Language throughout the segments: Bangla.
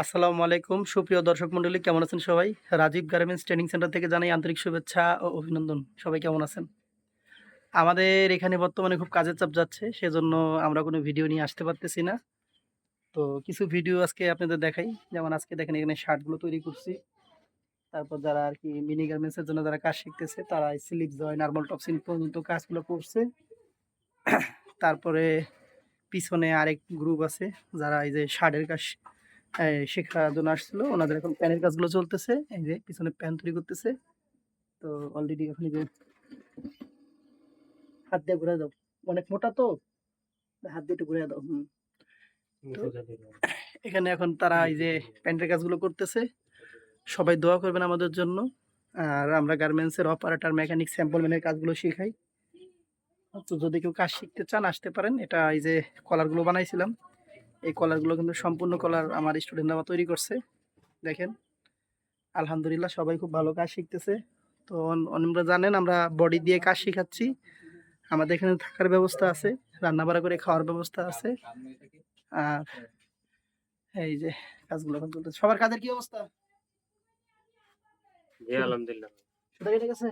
আসসালামু আলাইকুম। সুপ্রিয় দর্শক মণ্ডলী, কেমন আছেন সবাই? রাজীব গার্মেন্টস ট্রেনিং সেন্টার থেকে জানাই আন্তরিক শুভেচ্ছা ও অভিনন্দন। সবাই কেমন আছেন? আমাদের এখানে বর্তমানে খুব কাজের চাপ যাচ্ছে, সেজন্য আমরা কোনো ভিডিও নিয়ে আসতে পারতেছি না। তো কিছু ভিডিও আজকে আপনাদের দেখাই। যেমন আজকে দেখেন, এখানে শার্টগুলো তৈরি করছি। তারপর যারা আর কি মিনি গার্মেন্টসের জন্য যারা কাজ শিখতেছে, তারা স্লিপ জয় নার্মাল টপসিন পর্যন্ত কাজগুলো করছে। তারপরে পিছনে আরেক গ্রুপ আছে, যারা এই যে শার্টের কাজ শেখার জন্য আসছিল ওনাদের এখন প্যানের কাজগুলো চলতেছে এই যে পিছনে প্যান তৈরি করতেছে। তো অলরেডি এখন যে হাত দিয়ে ঘুরে দাও। অনেক মোটা তো হাত দিয়ে একটু ঘুরে দাও হুম। এখানে এখন তারা এই যে প্যান্টের কাজগুলো করতেছে। সবাই দোয়া করবেন আমাদের জন্য। আর আমরা গার্মেন্টসের অপারেটর মেকানিক স্যাম্পল ম্যানের কাজগুলো শেখাই। তো যদি কেউ কাজ শিখতে চান আসতে পারেন। এটা এই যে কলারগুলো বানাইছিলাম। এই কলারগুলো কিন্তু সম্পূর্ণ কলার আমার স্টুডেন্টরা তৈরি করছে। দেখেন আলহামদুলিল্লাহ সবাই খুব ভালো কাজ শিখতেছে। তো আমরা জানেন আমরা বডি দিয়ে কাজ শেখাচ্ছি। আমাদের এখানে থাকার ব্যবস্থা আছে রান্না বাড়া করে খাওয়ার ব্যবস্থা আছে। আর এই যে কাজগুলো এখন চলতেছে। সবার কাজের কি অবস্থা? জি আলহামদুলিল্লাহ। সেটা কেটে গেছে?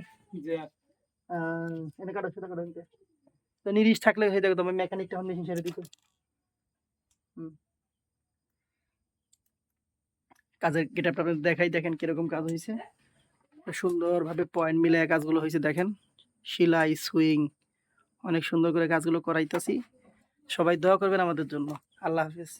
আহ, এটা কাটো সেটা কাটো তো নিরিশ থাকলে হয়ে যাবে তোমার মেকানিকটা হন মেশিন ছেড়ে দিতে। কাজের গেটআপটা আপনাদের দেখাই, দেখেন কীরকম কাজ হয়েছে সুন্দরভাবে পয়েন্ট মিলে কাজগুলো হয়েছে দেখেন। সিলাই, সুইং, অনেক সুন্দর করে কাজগুলো করাইতেছি। সবাই দোয়া করবেন আমাদের জন্য। আল্লাহ হাফিজ।